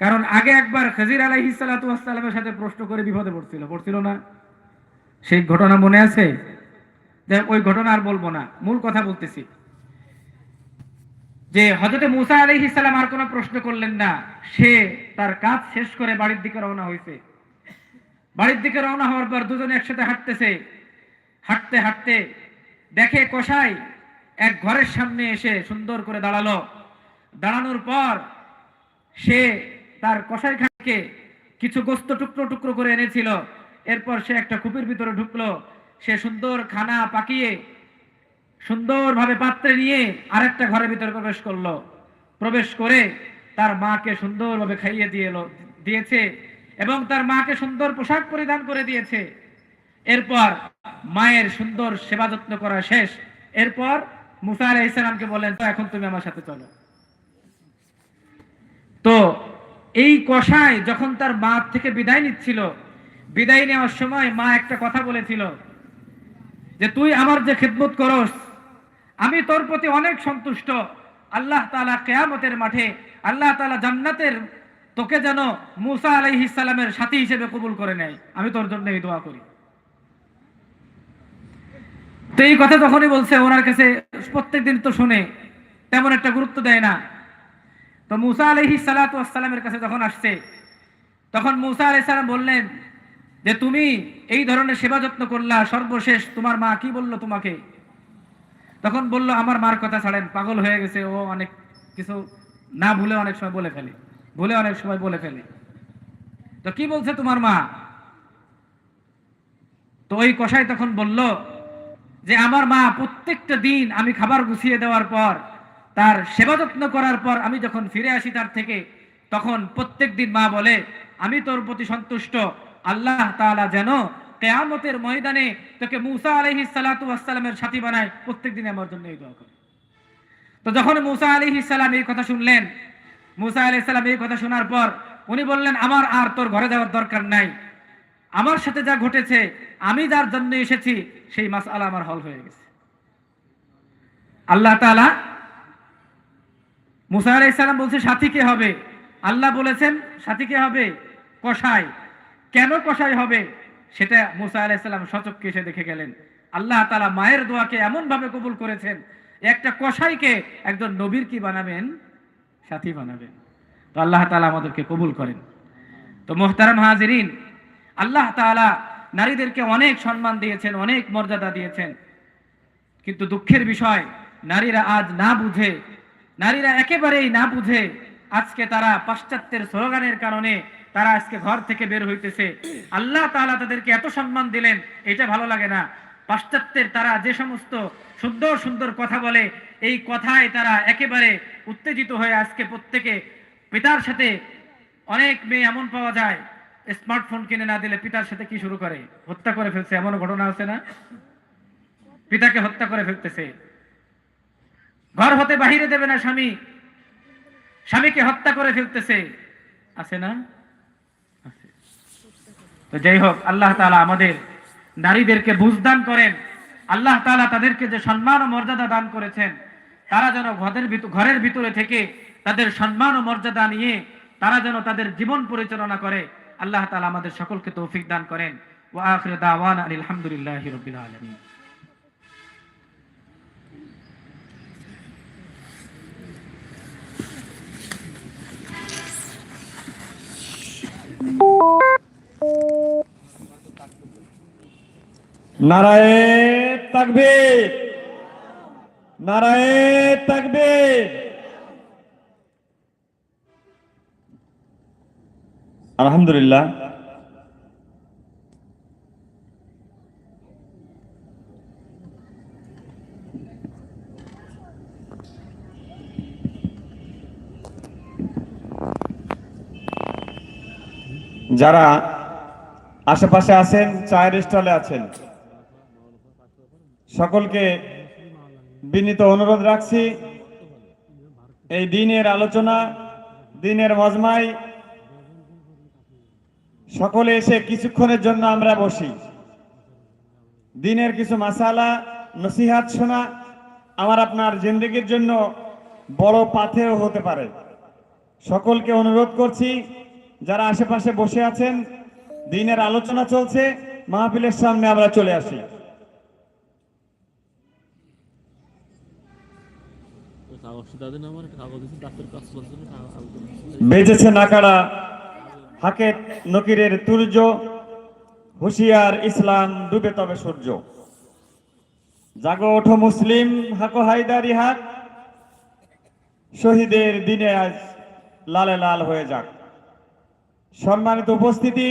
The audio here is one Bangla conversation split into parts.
কারণ আগে একবার খাজির আলাইহিস সালাতু ওয়াসসালামের সাথে প্রশ্ন করে বিপদে পড়ছিল। পড়ছিল না? সেই ঘটনা মনে আছে? ওই ঘটনা আর বলব না। মূল কথা বলতেছি। যে হজরতে মুসা আলাইহিস সালাম আর কোনো প্রশ্ন করলেন না। সে তার কাজ শেষ করে বাড়ির দিকে রওনা হয়েছে। বাড়ির দিকে রওনা হওয়ার পর দুজনে একসাথে হাঁটতেছে। হাঁটতে হাঁটতে দেখে কষাই এক ঘরের সামনে এসে সুন্দর করে দাঁড়াল। দাঁড়ানোর পর সে তার কষাই খানকে কিছু গোস্ত টুকরো টুকরো করে এনেছিল। এরপর সে একটা কূপের ভিতরে ঢুকলো। সে সুন্দর খানা পাকিয়ে সুন্দরভাবে পাত্রে নিয়ে আরেকটা ঘরের ভিতরে প্রবেশ করল। প্রবেশ করে তার মাকে সুন্দরভাবে খাইয়ে দিয়ে দিয়েছে এবং তার মাকে সুন্দর পোশাক পরিধান করে দিয়েছে। এরপর মায়ের সুন্দর সেবা যত্ন করা শেষ। এরপর মুসা আলাহ ইসলামকে বললেন তো এখন তুমি আমার সাথে চলো। তো এই কষায় যখন তার মা থেকে বিদায় নিচ্ছিল, বিদায় নেওয়ার সময় মা একটা কথা বলেছিল যে, তুই আমার যে খেদমত করস, আমি তোর প্রতি অনেক সন্তুষ্ট। আল্লাহ তাআলা কেয়ামতের মাঠে, আল্লাহ তাআলা জান্নাতের তোকে যেন মুসা আলাইহিস সালামের সাথী হিসেবে কবুল করে নেয়। আমি তোর জন্য এই দোয়া করি। তো এই কথা যখনই বলছে, ওনার কাছে প্রত্যেক দিন তো শুনে, তেমন একটা গুরুত্ব দেয় না। তো মুসা আলহি সালাতামের কাছে যখন আসছে, তখন মুসা আলাই সালাম বললেন যে, তুমি এই ধরনের সেবা যত্ন করলা, সর্বশেষ তোমার মা কি বলল তোমাকে? তখন বলল, আমার মার কথা ছাড়েন, পাগল হয়ে গেছে, ও অনেক কিছু না ভুলে অনেক সময় বলে ফেলে, ভুলে অনেক সময় বলে ফেলে। তো কি বলছে তোমার মা? তো ওই কষাই তখন বলল যে, আমার মা প্রত্যেকটা দিন আমি খাবার গুছিয়ে দেওয়ার পর তার সেবা যত্ন করার পর আমি যখন ফিরে আসি তার থেকে, তখন প্রত্যেক দিন মা বলে, আমি তোর প্রতি সন্তুষ্ট। আল্লাহ তাআলা যেন কেয়ামতের ময়দানে তোকে মুসা আলহি সালাতু আসসালামের সাথী বানায়। প্রত্যেক দিন আমার জন্য এই দোয়া করে। তো যখন মুসা আলহি সালাম এই কথা শুনলেন, মুসা আলহি সালাম এই কথা শোনার পর উনি বললেন, আমার আর তোর ঘরে যাওয়ার দরকার নাই। আমার সাথে যা ঘটেছে, আমি যার জন্য এসেছি, সেই মাস আলা আমার হল হয়ে গেছে। আল্লাহ তাআলা মুসা সালাম বলছে, সাথী কে হবে? আল্লাহ বলেছেন, সাথী কে হবে? কসাই। কেন কসাই হবে? সেটা মুসা আলাইহিস সালাম সচক্ষে এসে দেখে গেলেন। আল্লাহ তালা মায়ের দোয়াকে এমন ভাবে কবুল করেছেন, একটা কসাইকে একজন নবীর কি বানাবেন? সাথী বানাবেন। তো আল্লাহ তালা আমাদেরকে কবুল করেন। তো মোহতারাম হাজিরিন, আল্লাহ তাআলা নারীদেরকে অনেক সম্মান দিয়েছেন, অনেক মর্যাদা দিয়েছেন। কিন্তু দুঃখের বিষয়, নারীরা আজ না বুঝে নারীরা একেবারেই না বুঝে আজকে তারা পাশ্চাত্যের স্লোগানের কারণে তারা আজকে ঘর থেকে বের হইতেছে। আল্লাহ তাআলা তাদেরকে এত সম্মান দিলেন, এটা ভালো লাগে না। পাশ্চাত্যের তারা যে সমস্ত সুন্দর সুন্দর কথা বলে, এই কথায় তারা একেবারে উত্তেজিত হয়ে আজকে প্রত্যেকে পিতার সাথে অনেক মেয়ে এমন পাওয়া যায়, স্মার্টফোন কিনে না দিলে পিতার সাথে কি শুরু করে? হত্যা করে ফেলছে এমন ঘটনা আছে না? পিতাকে হত্যা করে ফেলতেছে। ঘর হতে বাহিরে দেবে না স্বামী। স্বামীকে হত্যা করে ফেলতেছে। আছে না? তো যাই হোক, আল্লাহ তাআলা আমাদের নারীদেরকে বুঝদান করেন। আল্লাহ তাআলা তাদেরকে যে সম্মান ও মর্যাদা দান করেছেন, তারা যেন ঘরের ঘরের ভিতরে থেকে তাদের সম্মান ও মর্যাদা নিয়ে তারা যেন তাদের জীবন পরিচালনা করে, আল্লাহ তালা আমাদের সকলকে তৌফিক দান করেন। ওয়া আখির দাওয়ানা আলহামদুলিল্লাহি রাব্বিল আলামিন। নারায়ে তাকবীর। নারায়ণ তাকবীর। আলহামদুলিল্লাহ। যারা আশেপাশে আছেন, চায়ের স্টলে আছেন, সকলকে বিনীত অনুরোধ রাখছি। এই দিনের আলোচনা, দিনের মজমাই সকলে এসে কিছুক্ষণের জন্য আমরা বসি। দিনের কিছু মাসালা, নসিহাত শোনা আমার আপনার জিন্দগির জন্য বড় পাথেও হতে পারে। সকলকে অনুরোধ করছি যারা আশেপাশে বসে আছেন, দিনের আলোচনা চলছে, মাহফিলের সামনে আমরা চলে আসি। বেজেছে নাকাড়া হাকের নকিরের তুর্য, হুশিয়ার ইসলাম ডুবে তবে সূর্য। জাগো ওঠো মুসলিম, হাকো হায়দারি হাক, শহীদের দিনে আজ লালে লাল হয়ে যাক। সম্মানিত উপস্থিতি,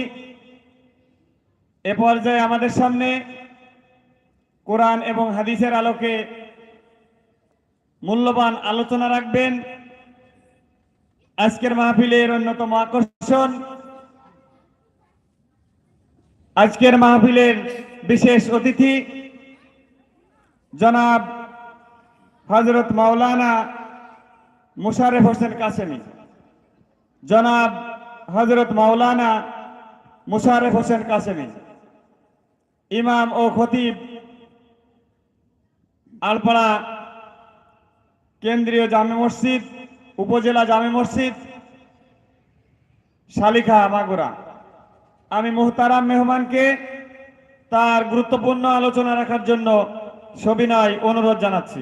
এ পর্যায়ে আমাদের সামনে কোরআন এবং হাদিসের আলোকে মূল্যবান আলোচনা রাখবেন। আজকের মাহফিলের অন্যতম আকর্ষণ, আজকের মাহফিলের বিশেষ অতিথি জনাব হজরত মাওলানা মুশারেফ হোসেন কাসেমি। জনাব হজরত মাওলানা মুশারেফ হোসেন কাসেমি, ইমাম ও খতিব আলপাড়া কেন্দ্রীয় জামে মসজিদ, উপজেলা জামে মসজিদ, শালিখা মাগুরা। আমি মোহতারাম মেহমানকে তার গুরুত্বপূর্ণ আলোচনা রাখার জন্য সবিনয় অনুরোধ জানাচ্ছি।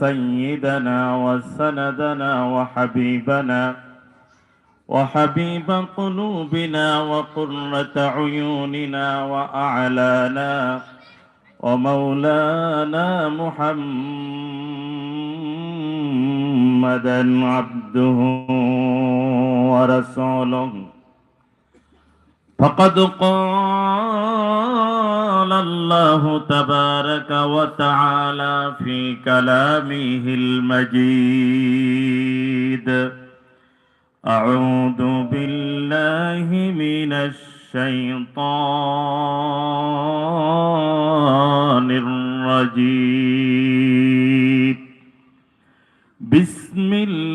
سيدنا وسندنا وحبيبنا وحبيب قلوبنا وقرة عيوننا وأعلانا ومولانا محمدا عبده ورسوله. فقد قال الله تبارك وتعالى في كلامه المجيد. أعوذ بالله من الشيطان الرجيم. بسم الله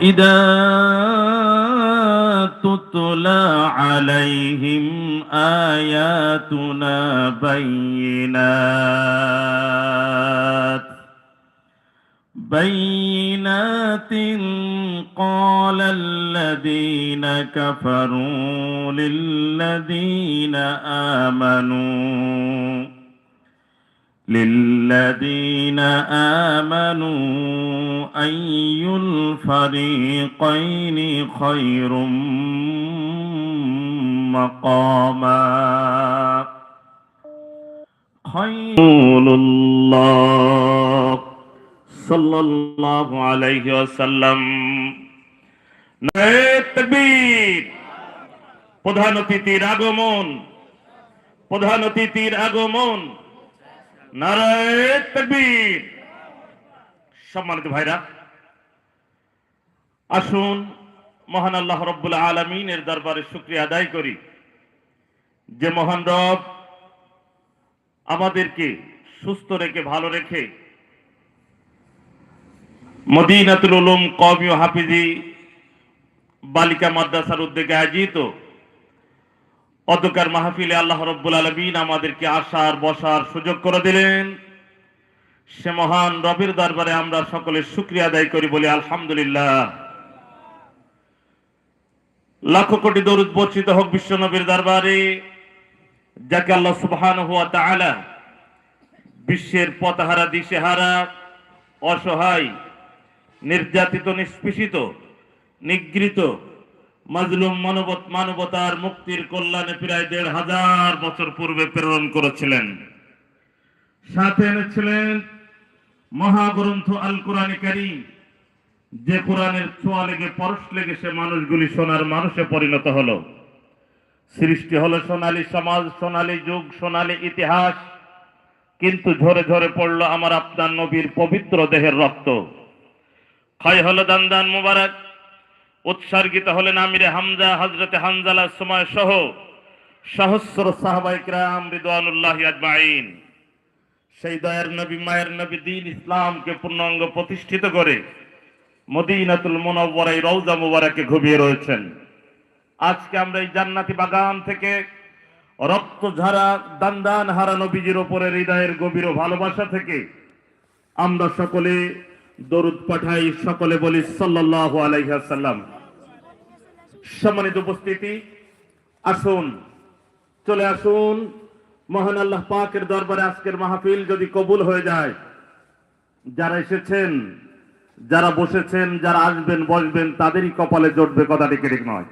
وإذا تتلى عليهم آياتنا بينات بينات قال الذين كفروا للذين آمنوا للذين آمنوا أي الفريقين خير مقاما خير الله صلى الله عليه وسلم তকবীর প্রধান অতিথির আগমন প্রধান অতিথির আগমন নারায় তকবীর সম্মানিত ভাইরা, আসুন, মহান আল্লাহ রব্বুল আলমিনের দরবারে শুক্রিয়া আদায় করি যে মহান রব আমাদেরকে সুস্থ রেখে, ভালো রেখে মদিনাতুল উলুম কওমি হাফিজি বালিকা মাদ্রাসার উদ্যোগে আয়োজিত অধ্যকার মাহফিলে আল্লাহ রব্বুল আলমিন আমাদেরকে আসার, বসার সুযোগ করে দিলেন। সে মহান রবের দরবারে আমরা সকলে শুক্রিয়া আদায় করি বলি আলহামদুলিল্লাহ। লাখো কোটি দরুদ বর্ষিত হোক বিশ্ব নবীর দরবারে, যাকে আল্লাহ সুবহান হুয়া তাআলা বিশ্বের পথহারা দিশেহারা অসহায়, নির্যাতিত, নিষ্পেষিত, নিগৃহীত মাজলুম মানবত মানবতার মুক্তির কল্যাণে প্রায় দেড় হাজার বছর পূর্বে প্রেরণ করেছিলেন। সাথে এনেছিলেন মহাগ্রন্থ আল কোরআন কারীম। যে কোরআনের ছোঁয়া লেগে, পরশ লেগে সে মানুষগুলি সোনার মানুষে পরিণত হলো। সৃষ্টি হলো সোনালী সমাজ, সোনালী যুগ, সোনালী ইতিহাস। কিন্তু ঝরে ঝরে পড়ল আমার আপনার নবীর পবিত্র দেহের রক্ত। ক্ষয় হলো দান দান মুবারক। উৎসর্গিত হলেন আমিরে হামজা হজরতে হামজালা সময় সহ সহস্র সাহবাইকরাম রিদওয়ানুল্লাহ আজমাইন। সেই দয়ার নবী, মায়ের নবী দিন ইসলামকে পূর্ণাঙ্গ প্রতিষ্ঠিত করে মদিনাতুল মুনাওয়ারাই রওজা মুবারকে ঘুমিয়ে রয়েছেন। আজকে আমরা এই জান্নাতি বাগান থেকে রক্ত ঝাড়া দান্দান হারা নবীজির ওপরে হৃদয়ের গভীর ভালোবাসা থেকে আমরা সকলে দরুদ পাঠাই সকলে বলি সাল্লাল্লাহু আলাইহি সাল্লাম সম্মানিত উপস্থিতি, আসুন, চলে আসুন। মহান আল্লাহ পাকের দরবারে আজকের মাহফিল যদি কবুল হয়ে যায়, যারা এসেছেন, যারা বসেছেন, যারা আসবেন, বসবেন, তাদেরই কপালে জটবে কথাটি ঠিক নয়।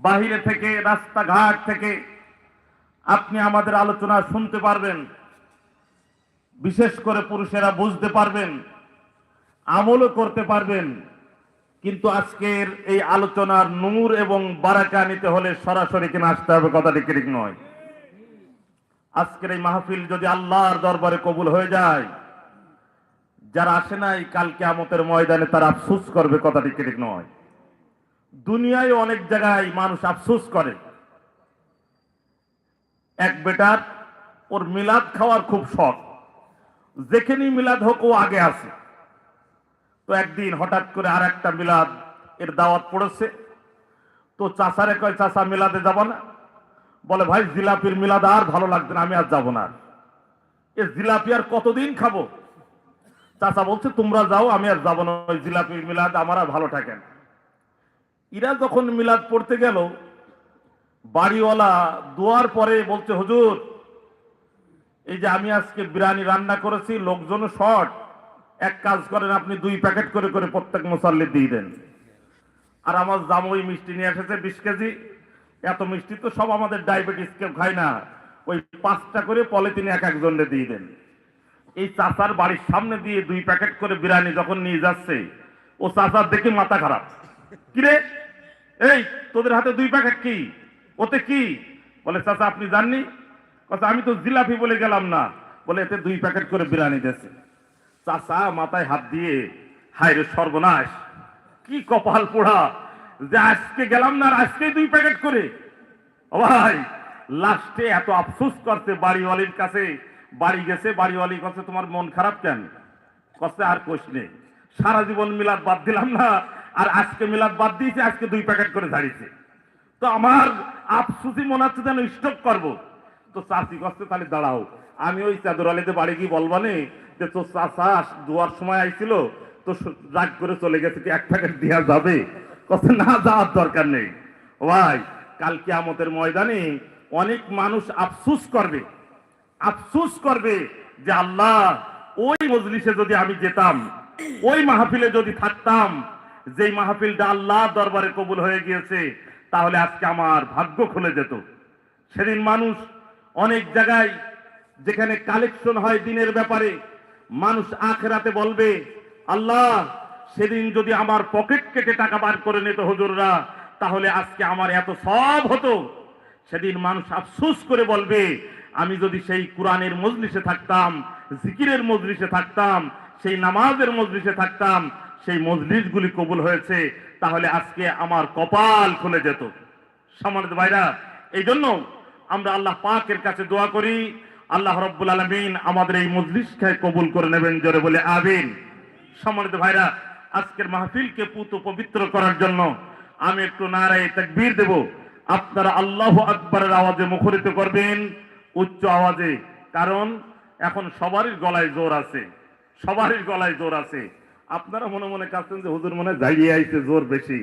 বাহিরে থেকে, রাস্তাঘাট থেকে আপনি আমাদের আলোচনা শুনতে পারবেন। বিশেষ করে পুরুষেরা বুঝতে পারবেন, আমলও করতে পারবেন, কিন্তু আজকের এই আলোচনার নূর এবং বারাকা নিতে হলে সরাসরি কিনা আসতে হবে কথাটি ঠিক নয়। আজকের এই মাহফিল যদি আল্লাহর দরবারে কবুল হয়ে যায়, যারা আসে নাই কালকে আমতের ময়দানে তারা আফসুস করবে কথাটি ঠিক নয়। দুনিয়ায় অনেক জায়গায় মানুষ আফসুস করে। এক বেটার, ওর মিলাদ খাওয়ার খুব শখ। যেখানেই মিলাদ হোক, ও আগে আসে। তো একদিন হঠাৎ করে আর একটা মিলাদ এর দাওয়াত পড়েছে। তো চাষারে কয়, চাষা, মিলাদে যাব না? বলে, ভাই, জিলাপির মিলাদ আর ভালো লাগছে না, আমি আর যাব না এ জিলাপি আর কতদিন খাব? চাচা বলছে, তোমরা যাও, আমি আর যাব না, ওই জিলাপির মিলাদ আমার আর ভালো থাকে না। ইরা যখন মিলাদ পড়তে গেল, বাড়িওয়ালা দোয়ার পরে বলছে, হুজুর এই যে আমি আজকে বিরিয়ানি রান্না করেছি, লোকজন শর্ট। এক কাজ করেন, আপনি দুই প্যাকেট করে করে প্রত্যেক মশাল্লি দিয়ে দেন। আর আমার জামুই মিষ্টি নিয়ে এসেছে বিশ কেজি। এত মিষ্টি তো সব আমাদের ডায়াবেটিস, কেউ খায় না। ওই পাঁচটা করে পলিথিনে এক একজনকে দিয়ে দেন। এই চাচার বাড়ির সামনে দিয়ে দুই প্যাকেট করে বিরিয়ানি যখন নিয়ে যাচ্ছে, ও চাচার দেখে মাথা খারাপ। কিরে? এই, তোদের হাতে দুই প্যাকেট কি? ওতে কি? বলে, চাচা, আপনি জাননি? কথা আমি তো জিলাপি বলে গেলাম না। বলে এতে দুই প্যাকেট করে বিরিয়ানি দিয়েছে। চাচা, মাথায় হাত দিয়ে, হায় সর্বনাশ, কি কপাল পোড়া, যে আজকে গেলাম না আজকে দুই প্যাকেট করে। ভাই, লাস্টে এত আফসোস করতে বাড়িওয়ালির কাছে। বাড়ি গেছে, বাড়িওয়ালি কাছে তোমার মন খারাপ কেন? কষ্ট আর কোষ নেই। সারা জীবন মিলাদ বাদ দিলাম না, আর আজকে মিলাদ বাদ দিয়েছে, আজকে দুই প্যাকেট করে ছাড়িয়েছে তো আমার আফসুসি মনে হচ্ছে যেন স্টক করব। তো চাষি কষ্টে তাহলে দাঁড়াও। আমি ওই চাদর আলীতে বাড়ি গিয়ে বলবানে যে তোর চাষা দুয়ার সময় আইছিল, তো রাগ করে চলে গেছে কি এক প্যাকেট দেওয়া যাবে? কত না যাওয়ার দরকার নেই। ভাই কালকে আমতের ময়দানে অনেক মানুষ আফসুস করবে আফসুস করবে যে আল্লাহ, ওই মজলিসে যদি আমি যেতাম, ওই মাহফিলে যদি থাকতাম, যেই মাহফিলটা আল্লাহ দরবারে কবুল হয়ে গিয়েছে, তাহলে আজকে আমার ভাগ্য খুলে যেত। সেদিন মানুষ অনেক জায়গায় যেখানে কালেকশন হয় দিনের ব্যাপারে, মানুষ আখেরাতে বলবে, আল্লাহ, সেদিন যদি আমার পকেট কেটে টাকা বার করে নিত হজুররা, তাহলে আজকে আমার এত সব হতো। সেদিন মানুষ আফসোস করে বলবে, আমি যদি সেই কোরআনের মজলিসে থাকতাম, জিকিরের মজলিসে থাকতাম, সেই নামাজের মজলিসে থাকতাম, সেই মজলিসগুলি কবুল হয়েছে, তাহলে আজকে আমার কপাল খুলে যেত। সম্মানিত ভাইরা এই জন্য আমরা আল্লাহ পাকের কাছে দোয়া করি। আল্লাহ রব্বুল আলমিন আমাদের এই মজলিসকে কবুল করে নেবেন, জোরে বলে আবিন সম্মানিত ভাইরা, আজকের মাহফিলকে পুত পবিত্র করার জন্য আমি একটু নারায় তাকবীর দেব। আপনারা আল্লাহ আকবরের আওয়াজে মুখরিত করবেন, উচ্চ আওয়াজে। কারণ এখন সবারই গলায় জোর আছে, সবারই গলায় জোর আছে। আপনারা মনে মনে কাছেন যে হুজুর মনে জাগিয়ে আইছে জোর বেশি।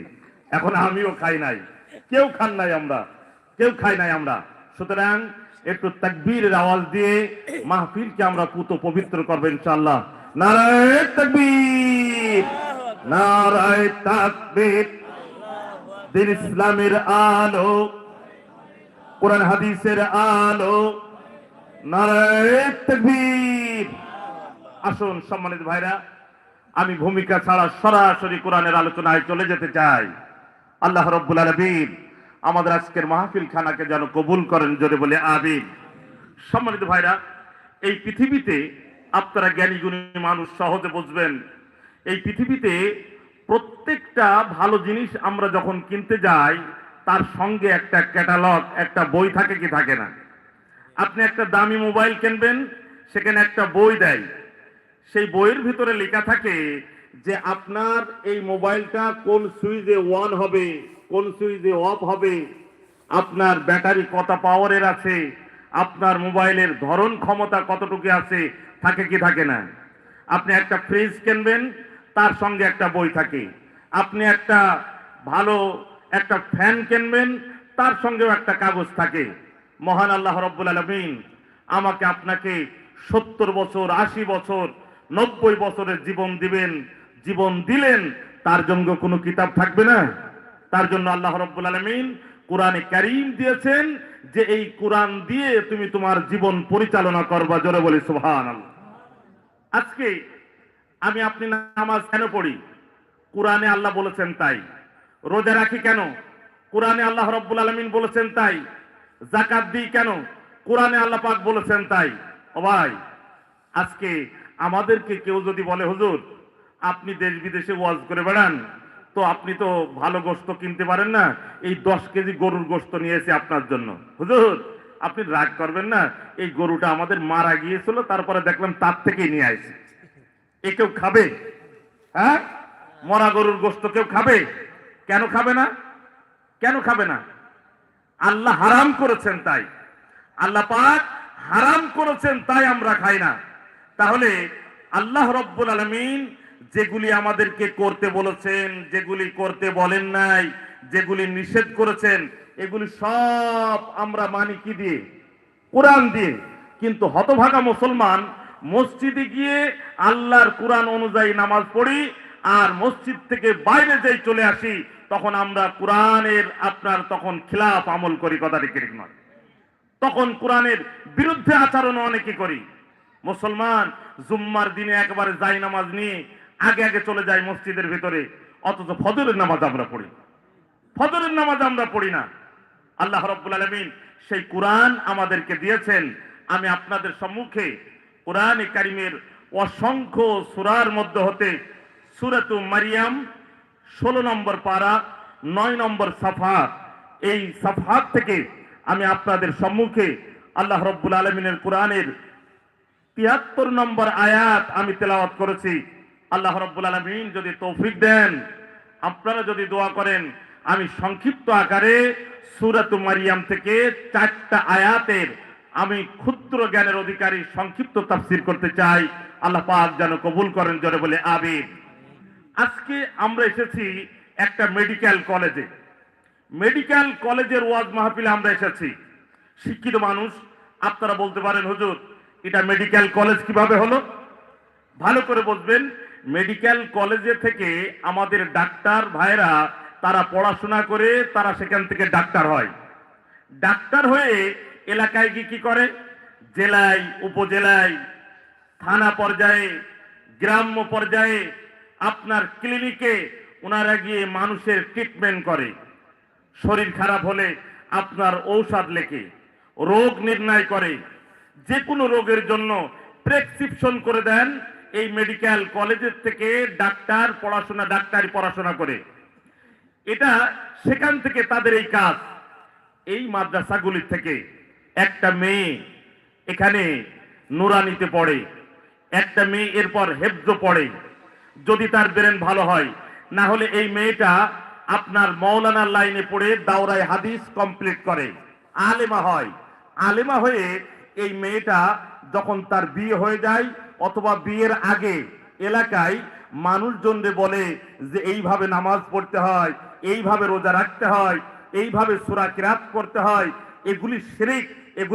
এখন আমিও খাই নাই। কেউ খান নাই আমরা, কেউ খাই নাই আমরা। সুতরাং একটু তাকবীরের আওয়াজ দিয়ে মাহফিলকে আমরা পুত পবিত্র করব ইনশাআল্লাহ। নারায় তাকবীর নারায় তাকবীর। দিন ইসলামের আলো, কোরআন হাদিসের আলো, নারায় তাকবীর। আসুন সম্মানিত ভাইরা, আমি ভূমিকা ছাড়া সরাসরি কোরআনের আলোচনায় চলে যেতে চাই। আল্লাহ রব্বুল আলমিন আমাদের আজকের মাহফিল খানাকে যেন কবুল করেন জোরে বলে আবিন সম্মানিত ভাইরা, এই পৃথিবীতে আপনারা জ্ঞানী গুণী মানুষ সহজে বুঝবেন, এই পৃথিবীতে প্রত্যেকটা ভালো জিনিস আমরা যখন কিনতে যাই, তার সঙ্গে একটা ক্যাটালগ, একটা বই থাকে কি থাকে না। আপনি একটা দামি মোবাইল কিনবেন, সেখানে একটা বই দেয়। সেই বইয়ের ভিতরে লেখা থাকে যে আপনার এই মোবাইলটা কোন সুইচে অন হবে, কোন সুইচে অফ হবে, আপনার ব্যাটারি কত পাওয়ারের আছে, আপনার মোবাইলের ধরন ক্ষমতা কতটুকু আছে, থাকে কি থাকে না? আপনি একটা ফ্রিজ কিনবেন, তার সঙ্গে একটা বই থাকে। আপনি একটা ভালো একটা ফ্যান কিনবেন, তার সঙ্গেও একটা কাগজ থাকে। মহান আল্লাহ রব্বুল আলমিন আমাকে আপনাকে সত্তর বছর, আশি বছর, নব্বই বছরের জীবন দিবেন। জীবন দিলেন, তার জন্য কোনো কিতাব থাকবে না। তার জন্য আল্লাহ রব্বুল আলমিন কোরআনে কারিম দিয়েছেন যে এই কোরআন দিয়ে তুমি তোমার জীবন পরিচালনা করবা, জোরে বলি সুহান আজকে আমি আপনি নামাজ কেন পড়ি? কোরআনে আল্লাহ বলেছেন তাই। রোজা রাখি কেন? কোরআনে আল্লাহ রব্বুল আলমিন বলেছেন তাই। জাকাত দিই কেন? কোরআনে আল্লাহ পাক বলেছেন তাই। ও ভাই, আজকে আমাদেরকে কেউ যদি বলে, হুজুর আপনি দেশ বিদেশে ওয়াজ করে বেড়ান, তো আপনি তো ভালো গোস্ত কিনতে পারেন না। এই দশ কেজি গরুর গোস্ত নিয়েছি আপনার জন্য। হুজুর, আপনি রাগ করবেন না, এই গরুটা আমাদের মারা গিয়েছিল, তারপরে দেখলাম তার থেকেই নিয়ে আসি এ কেউ খাবে? হ্যাঁ? মরা গরুর গোস্ত কেউ খাবে? কেন খাবে না? কেন খাবে না? আল্লাহ হারাম করেছেন তাই। আল্লাহ পাক হারাম করেছেন তাই আমরা খাই না। তাহলে আল্লাহ রব্বুল আলমিন যেগুলি আমাদেরকে করতে বলেছেন, যেগুলি করতে বলেন নাই, যেগুলি নিষেধ করেছেন, এগুলি সব আমরা মানি কি দিয়ে? কোরআন দিয়ে। কিন্তু হতভাগা মুসলমান মসজিদে গিয়ে আল্লাহর কোরআন অনুযায়ী নামাজ পড়ি আর মসজিদ থেকে বাইরে যাই চলে আসি, তখন আমরা কোরআনের আপনার তখন খিলাফ আমল করি কথাটি ঠিক নয়? তখন কোরআনের বিরুদ্ধে আচরণ অনেকে করি। মুসলমান জুম্মার দিনে একবারে যাই নামাজ নিয়ে আগে আগে চলে যায় মসজিদের ভিতরে, অথচ ফজরের নামাজ আমরা পড়ি ফজরের নামাজ আমরা পড়ি না। আল্লাহ রব্বুল আলমিন সেই কোরআন আমাদেরকে দিয়েছেন। আমি আপনাদের সম্মুখে কোরআন কারিমের অসংখ্য সুরার মধ্যে হতে সুরাতু মারিয়াম, ষোলো নম্বর পারা, নয় নম্বর সাফাত, এই সাফাত থেকে আমি আপনাদের সম্মুখে আল্লাহ রব্বুল আলমিনের কোরআনের তিয়াত্তর নম্বর আয়াত আমি তেলাওয়াত করেছি। আল্লাহ রব্বুল আলমিন যদি তৌফিক দেন, আপনারা যদি দোয়া করেন, আমি সংক্ষিপ্ত আকারে সুরাত মারিয়াম থেকে চারটা আয়াতের আমি ক্ষুদ্র জ্ঞানের অধিকারী সংক্ষিপ্ত তাফসির করতে চাই। আল্লাহ পাক যেন কবুল করেন, জোরে বলে আবির আজকে আমরা এসেছি একটা মেডিকেল কলেজে। মেডিকেল কলেজের ওয়াজ মাহফিলে আমরা এসেছি। শিক্ষিত মানুষ, আপনারা বলতে পারেন, হুজুর, এটা মেডিকেল কলেজ কীভাবে হলো? ভালো করে বুঝবেন মেডিকেল কলেজে থেকে আমাদের ডাক্তার ভাইরা তারা পড়াশোনা করে তারা সেখান থেকে ডাক্তার হয়। ডাক্তার হয়ে এলাকায় গিয়ে কি করে? জেলায়, উপজেলায়, থানা পর্যায়ে, গ্রাম্য পর্যায়ে আপনার ক্লিনিকে ওনারা গিয়ে মানুষের ট্রিটমেন্ট করে। শরীর খারাপ হলে আপনার ঔষধ লেখে, রোগ নির্ণয় করে। যে কোনো রোগের জন্য প্রেসক্রিপশন করে দেন এই মেডিকেল কলেজের থেকে ডাক্তার পড়াশোনা, ডাক্তারি পড়াশোনা করে। এটা সেখান থেকে তাদের এই কাজ। এই মাদ্রাসাগুলির থেকে একটা মেয়ে এখানে নুরানিতে পড়ে, একটা মেয়ে এরপর হেফজ পড়ে। যদি তার ব্রেন ভালো হয়, না হলে এই মেয়েটা আপনার মৌলানার লাইনে পড়ে দাওরায় হাদিস কমপ্লিট করে। আলেমা হয়। আলেমা হয়ে এই মেয়েটা যখন তার বিয়ে হয়ে যায় অথবা বিয়ের আগে এলাকায় মানুষজনরে বলে যে এইভাবে নামাজ পড়তে হয়, এইভাবে রোজা রাখতে হয়, এইভাবে সুরা কিরাত করতে হয়, এগুলি শিরিক, এগুলি